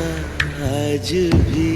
का आज भी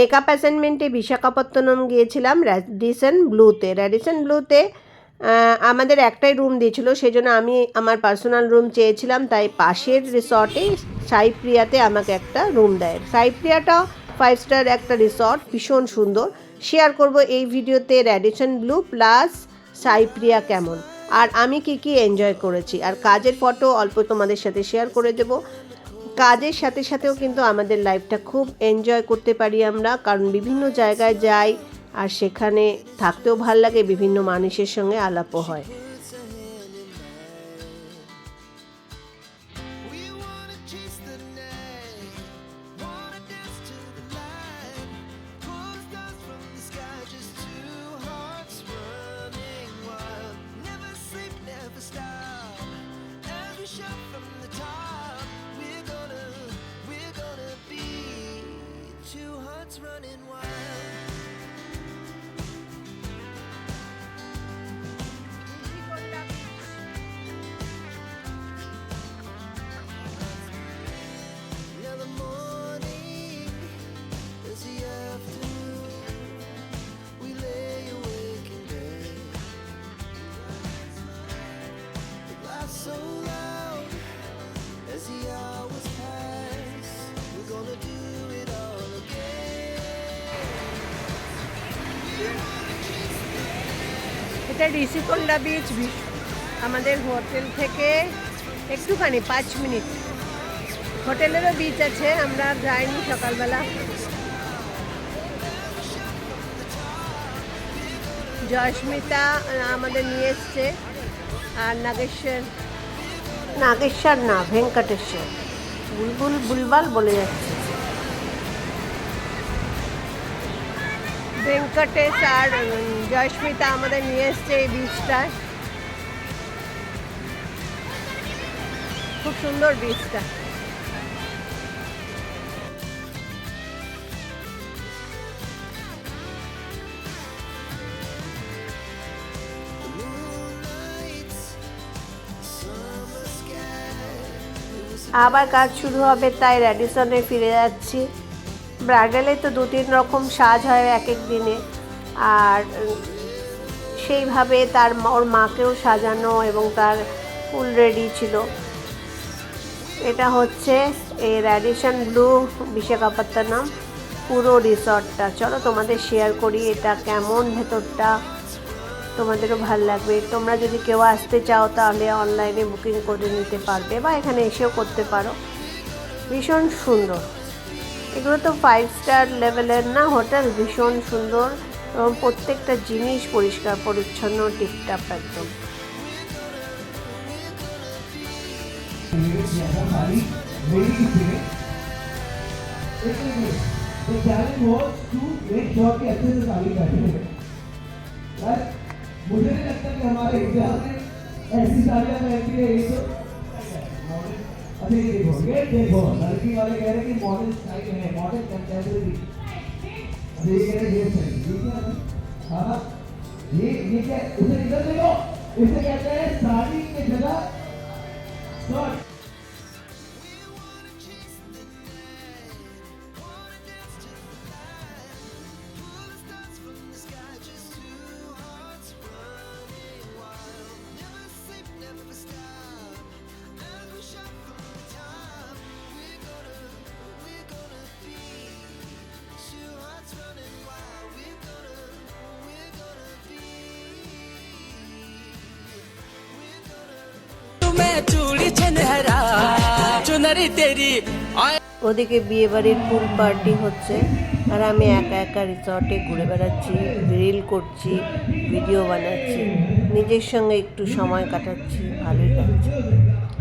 মেকআপ অ্যাসাইনমেন্টে বিশাখাপত্তনম গিয়েছিলাম র্যাডিসন ব্লুতে। র্যাডিসন ব্লুতে আমাদের একটাই রুম দিয়েছিল, সেজন্য আমি আমার পার্সোনাল রুম চেয়েছিলাম, তাই পাশের রিসর্টে সাইপ্রিয়াতে আমাকে একটা রুম দেয়। সাইপ্রিয়াটাও ফাইভ স্টার একটা রিসর্ট, ভীষণ সুন্দর। শেয়ার করব এই ভিডিওতে র্যাডিসন ব্লু প্লাস সাইপ্রিয়া কেমন। আর আমি কি কি এনজয় করেছি, আর কাজের ফটো অল্প তোমাদের সাথে শেয়ার করে দেবো। কাজের সাথে সাথেও কিন্তু আমাদের লাইফটা খুব এনজয় করতে পারি আমরা। কারণ বিভিন্ন জায়গায় যাই আর সেখানে থাকতেও ভালো লাগে, বিভিন্ন মানুষের সঙ্গে আলাপও হয়। এটা ঋষিকোল্লা বিচ আমাদের হোটেল থেকে একটুখানি, পাঁচ মিনিট। হোটেলেরও বিচ আছে, আমরা যাইনি সকালবেলা। জয়স্মিতা আমাদের নিয়ে এসছে, আর নাগেশ্বর নাগেশ্বর না, ভেঙ্কটেশ্বর। বুলবুল বুলবাল বলে যাচ্ছে। ভেঙ্কটেশ আর জয়স্মিতা আমাদের নিয়ে এসছে এই বিচটায় খুব সুন্দর Summer আবার কাজ শুরু হবে, তাই র্যাডিসনে ফিরে যাচ্ছি। ব্রাইডালে তো দু তিন রকম সাজ হয় এক এক দিনে। আর সেইভাবে তার ওর মাকেও সাজানো এবং তার ফুল রেডি ছিল। এটা হচ্ছে এই র্যাডিসন ব্লু বিশাখাপত্তনম, পুরো রিসর্টটা। চলো তোমাদের শেয়ার করি এটা কেমন ভেতরটা। তোমাদেরও ভালো লাগবে। তোমরা যদি কেউ আসতে চাও তাহলে অনলাইনে বুকিং করে নিতে পারবে বা এখানে এসেও করতে পারো। ভীষণ সুন্দর। এগুলো তো ফাইভ স্টার লেভেলের না হোটেল ভীষণ সুন্দর এবং প্রত্যেকটা জিনিস পরিষ্কার পরিচ্ছন্ন টিপটাপ একদম The challenge was to make sure कि अच्छे से साड़ी बैठे Right? मुझे नहीं लगता कि हमारे इंडिया में ऐसी साड़ियाँ पहनती है ये देखो ये देखो लड़की वाले कह रहे कि मॉडल स्टाइल है मॉडल कंटेम्परेरी अच्छा ये कह रहे ये सही ये क्या हाँ हाँ ये ये क्या उसे इधर देखो इसे कहते हैं, साड़ी की जगह, शर्ट। ওদিকে বিয়ে বাড়ির পুল পার্টি হচ্ছে, আর আমি একা একা রিসর্টে ঘুরে বেড়াচ্ছি রিল করছি ভিডিও বানাচ্ছি। নিজের সঙ্গে একটু সময় কাটাচ্ছি, ভালোই লাগছে।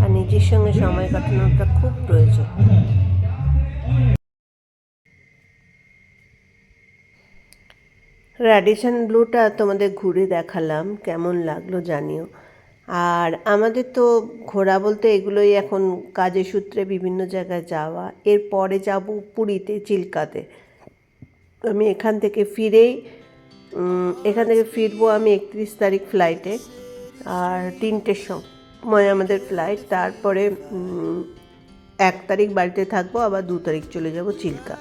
আর নিজের সঙ্গে সময় কাটানোটা খুব প্রয়োজন। র্যাডিসন ব্লুটা তোমাদের ঘুরে দেখালাম, কেমন লাগল জানিও। আর আমাদের তো ঘোরা বলতে এগুলোই এখন কাজের সূত্রে বিভিন্ন জায়গায় যাওয়া। এরপরে যাব পুরীতে, চিল্কাতে। আমি এখান থেকে ফিরেই এখান থেকে ফিরবো আমি একত্রিশ তারিখ ফ্লাইটে আর তিনটের সময় আমাদের ফ্লাইট তারপরে এক তারিখ বাড়িতে থাকব, আবার দু তারিখ চলে যাব চিল্কা।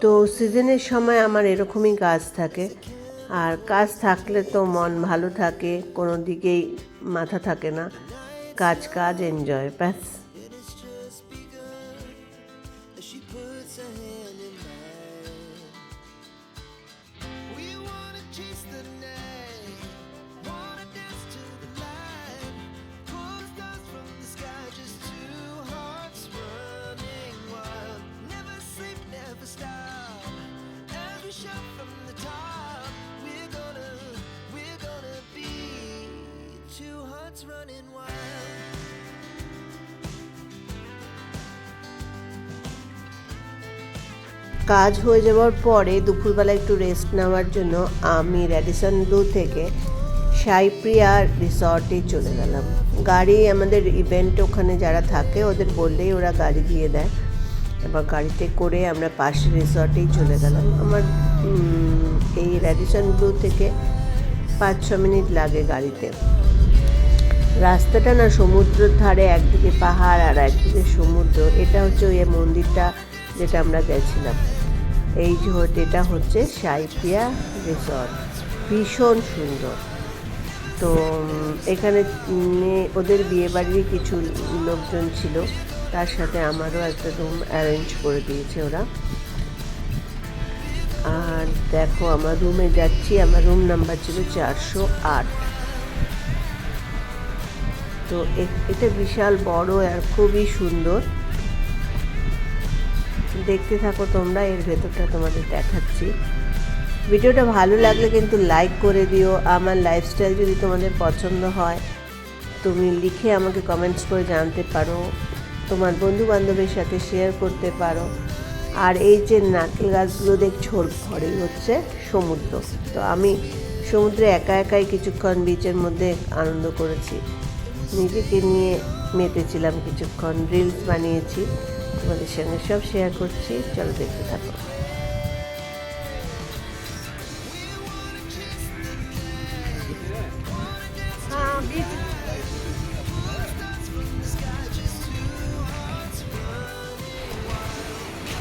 তো সিজনের সময় আমার এরকমই গাছ থাকে। আর কাজ থাকলে তো মন ভালো থাকে, কোনো দিকেই মাথা থাকে না। কাজ কাজ এনজয় ব্যাস। Two hearts running wild. কাজ হয়ে যাওয়ার পরে দুপুরবেলা একটু রেস্ট নেওয়ার জন্য আমি র্যাডিসন ব্লু থেকে সাইপ্রিয়া রিসর্টে চলে গেলাম। গাড়ি আমাদের ইভেন্ট ওখানে যারা থাকে ওদের বললেই ওরা গাড়ি দিয়ে দেয়। এবার গাড়িতে করে আমরা পাশের রিসর্টেই চলে গেলাম। আমার এই র্যাডিসন ব্লু থেকে পাঁচ ছ মিনিট লাগে গাড়িতে। রাস্তাটা না সমুদ্রের ধারে, একদিকে পাহাড় আর একদিকে সমুদ্র। এটা হচ্ছে ওই মন্দিরটা যেটা আমরা গেছিলাম। এই এটা হচ্ছে সাইপিয়া রিসর্ট। ভীষণ সুন্দর। তো এখানে ওদের বিয়ে বাড়ির কিছু লোকজন ছিল। তার সাথে আমারও একটা রুম অ্যারেঞ্জ করে দিয়েছে ওরা। আর দেখো, আমার রুমে যাচ্ছি। আমার রুম নাম্বার ছিল চারশো আট। তো এটা বিশাল বড় আর খুবই সুন্দর। দেখতে থাকো তোমরা, এর ভেতরটা তোমাদের দেখাচ্ছি। ভিডিওটা ভালো লাগলে কিন্তু লাইক করে দিও। আমার লাইফস্টাইল যদি তোমাদের পছন্দ হয়, তুমি লিখে আমাকে কমেন্টস করে জানতে পারো। তোমার বন্ধু বান্ধবের সাথে শেয়ার করতে পারো। আর এই যে নারকেল গাছগুলো দেখছ ঘরেই হচ্ছে সমুদ্র। তো আমি সমুদ্রে একা একাই কিছুক্ষণ বিচের মধ্যে আনন্দ করেছি। নিজেকে নিয়ে মেতেছিলাম কিছুক্ষণ রিলস বানিয়েছি, তোমাদের সঙ্গে সব শেয়ার করছি, চলো দেখতে থাকো।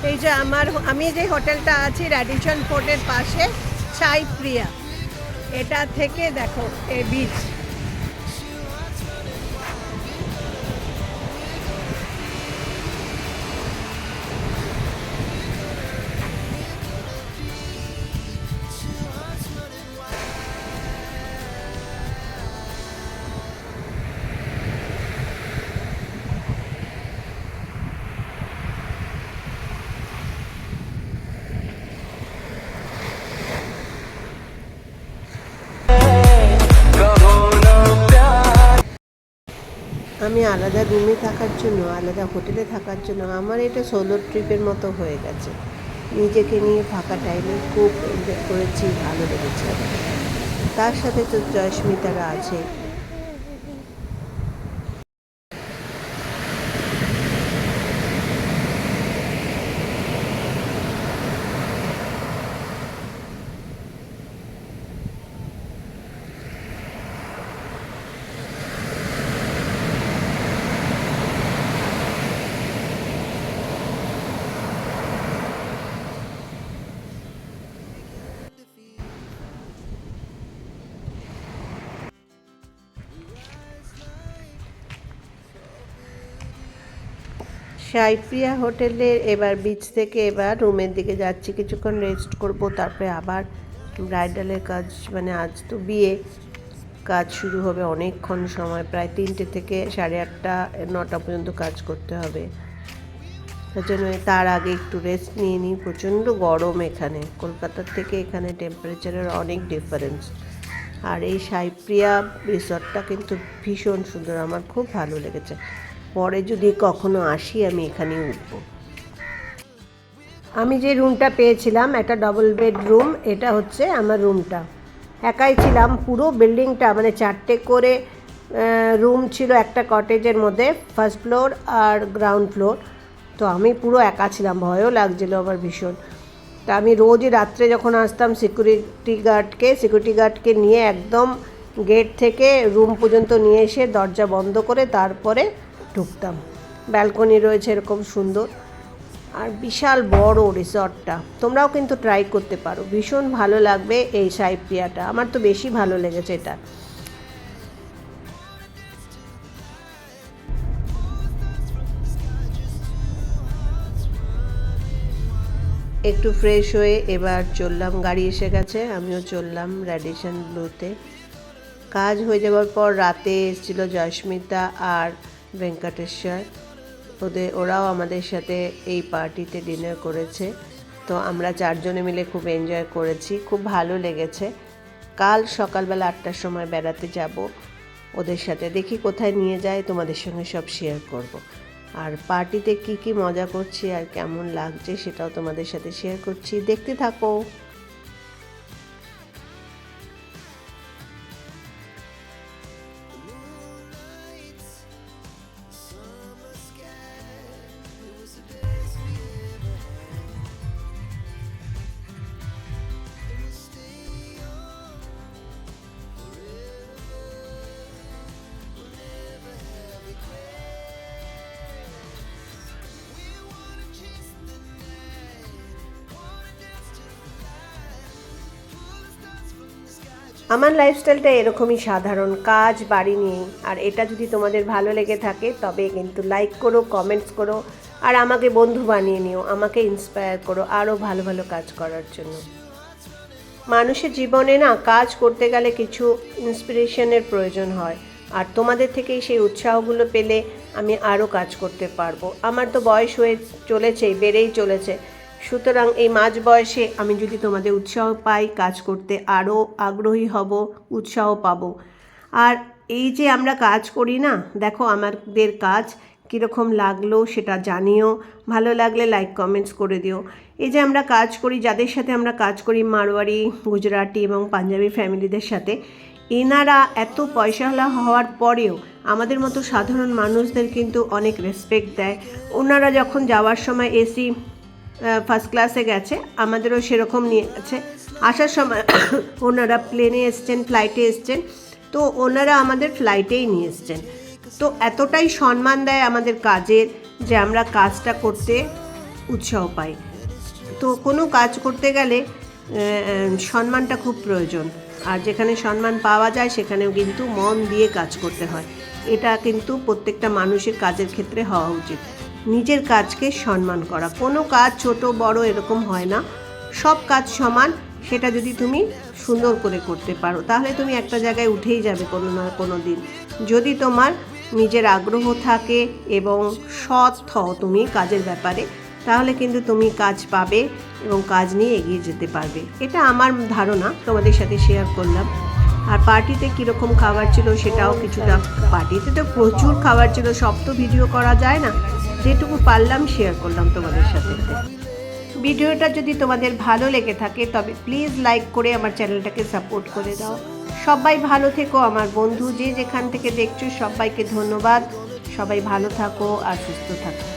এই যে আমার, আমি যে হোটেলটা আছি র্যাডিশন ফোর্টের পাশে চাই প্রিয়া। এটা থেকে দেখো, এই বিচ আমি আলাদা রুমে থাকার জন্য, আলাদা হোটেলে থাকার জন্য আমার এটা সোলো ট্রিপের মতো হয়ে গেছে। নিজেকে নিয়ে ফাঁকা টাইমে খুব এনজয় করেছি, ভালো লেগেছে। তার সাথে তো জয়স্মিতারা আছে। সাইপ্রিয়া হোটেলের এবার বিচ থেকে এবার রুমের দিকে যাচ্ছি। কিছুক্ষণ রেস্ট করব, তারপরে আবার ব্রাইডালের কাজ মানে আজ তো বিয়ে। কাজ শুরু হবে অনেকক্ষণ সময়, প্রায় তিনটে থেকে সাড়ে আটটা, নটা পর্যন্ত কাজ করতে হবে। তার জন্য তার আগে একটু রেস্ট নিয়ে নিই। প্রচণ্ড গরম এখানে। কলকাতার থেকে এখানে টেম্পারেচারের অনেক ডিফারেন্স আর এই সাইপ্রিয়া রিসর্টটা কিন্তু ভীষণ সুন্দর। আমার খুব ভালো লেগেছে। পরে যদি কখনো আসি, আমি এখানেই উঠবো। আমি যে রুমটা পেয়েছিলাম, একটা ডবল বেড রুম এটা হচ্ছে আমার রুমটা। একাই ছিলাম, পুরো বিল্ডিংটা মানে চারটে করে রুম ছিল একটা কটেজের মধ্যে ফার্স্ট ফ্লোর আর গ্রাউন্ড ফ্লোর তো আমি পুরো একা ছিলাম, ভয়ও লাগছিল আমার ভীষণ। তা আমি রোজই রাত্রে যখন আসতাম সিকিউরিটি গার্ডকে সিকিউরিটি গার্ডকে নিয়ে একদম গেট থেকে রুম পর্যন্ত নিয়ে এসে দরজা বন্ধ করে তারপরে ঢুকতাম। ব্যালকনি রয়েছে এরকম সুন্দর। আর বিশাল বড় রিসর্টটা। তোমরাও কিন্তু ট্রাই করতে পারো। ভীষণ ভালো লাগবে এই সাইপ্রিয়াটা। আমার তো বেশি ভালো লেগেছে এটা। একটু ফ্রেশ হয়ে এবার চললাম। গাড়ি এসে গেছে, আমিও চললাম র্যাডিশন ব্লুতে কাজ হয়ে যাওয়ার পর রাতে এসেছিল জয়স্মিতা আর ভেঙ্কটেশ্বর। ওদের ওরাও আমাদের সাথে এই পার্টিতে ডিনার করেছে। তো আমরা চারজনে মিলে খুব এনজয় করেছি। খুব ভালো লেগেছে। কাল সকালবেলা আটটার সময় বেড়াতে যাব ওদের সাথে। দেখি কোথায় নিয়ে যায় তোমাদের সঙ্গে সব শেয়ার করব। আর পার্টিতে কি কি মজা করছি আর কেমন লাগছে সেটাও তোমাদের সাথে শেয়ার করছি। দেখতে থাকো। আমার লাইফস্টাইলটা এরকমই সাধারণ, কাজ, বাড়ি নিয়ে আর এটা যদি তোমাদের ভালো লেগে থাকে, তবে কিন্তু লাইক করো কমেন্টস করো, আর আমাকে বন্ধু বানিয়ে নিও, আমাকে ইন্সপায়ার করো আরও ভালো ভালো কাজ করার জন্য। মানুষের জীবনে না, কাজ করতে গেলে কিছু ইন্সপিরেশনের প্রয়োজন হয়। আর তোমাদের থেকেই সেই উৎসাহগুলো পেলে আমি আরও কাজ করতে পারব। আমার তো বয়স হয়ে চলেছেই, বেড়েই চলেছে। সুতরাং এই মাঝ বয়সে আমি যদি তোমাদের উৎসাহ পাই, কাজ করতে আরও আগ্রহী হব, উৎসাহ পাবো। আর এই যে আমরা কাজ করি না, দেখো আমাদের কাজ কীরকম লাগল সেটা জানিও, ভালো লাগলে লাইক কমেন্টস করে দিও। এই যে আমরা কাজ করি, যাদের সাথে আমরা কাজ করি মারোয়ারি গুজরাটি এবং পাঞ্জাবি ফ্যামিলিদের সাথে, এনারা এত পয়সাওয়ালা হওয়ার পরেও আমাদের মতো সাধারণ মানুষদের কিন্তু অনেক রেসপেক্ট দেয়। ওনারা যখন যাওয়ার সময় এসি ফার্স্ট ক্লাসে গেছে। আমাদেরও সেরকম নিয়ে গেছে আসার সময় ওনারা প্লেনে এসছেন ফ্লাইটে এসছেন। তো ওনারা আমাদের ফ্লাইটেই নিয়ে এসছেন। তো এতটাই সম্মান দেয় আমাদের কাজের যে আমরা কাজটা করতে উৎসাহ পাই। তো কোনো কাজ করতে গেলে সম্মানটা খুব প্রয়োজন। আর যেখানে সম্মান পাওয়া যায়, সেখানেও কিন্তু মন দিয়ে কাজ করতে হয়। এটা কিন্তু প্রত্যেকটা মানুষের কাজের ক্ষেত্রে হওয়া উচিত। নিজের কাজকে সম্মান করা। কোনো কাজ ছোট, বড় এরকম হয় না। সব কাজ সমান, সেটা যদি তুমি সুন্দর করে করতে পারো, তাহলে তুমি একটা জায়গায় উঠেই যাবে কোনো না কোনো দিন। যদি তোমার নিজের আগ্রহ থাকে এবং সৎ হও তুমি কাজের ব্যাপারে, তাহলে কিন্তু তুমি কাজ পাবে এবং কাজ নিয়ে এগিয়ে যেতে পারবে। এটা আমার ধারণা, তোমাদের সাথে শেয়ার করলাম। আর পার্টিতে কীরকম খাবার ছিল সেটাও কিছুটা, পার্টিতে তো প্রচুর খাবার ছিল, সব তো ভিডিও করা যায় না। যেটুকু পারলাম শেয়ার করলাম তোমাদের সাথে। ভিডিওটা যদি তোমাদের ভালো লেগে থাকে, তবে প্লিজ লাইক করে আমার চ্যানেলটাকে সাপোর্ট করে দাও। সবাই ভালো থেকো, আমার বন্ধু, যে যেখান থেকে দেখছ, সবাইকে ধন্যবাদ। সবাই ভালো থাকো আর সুস্থ থাকো।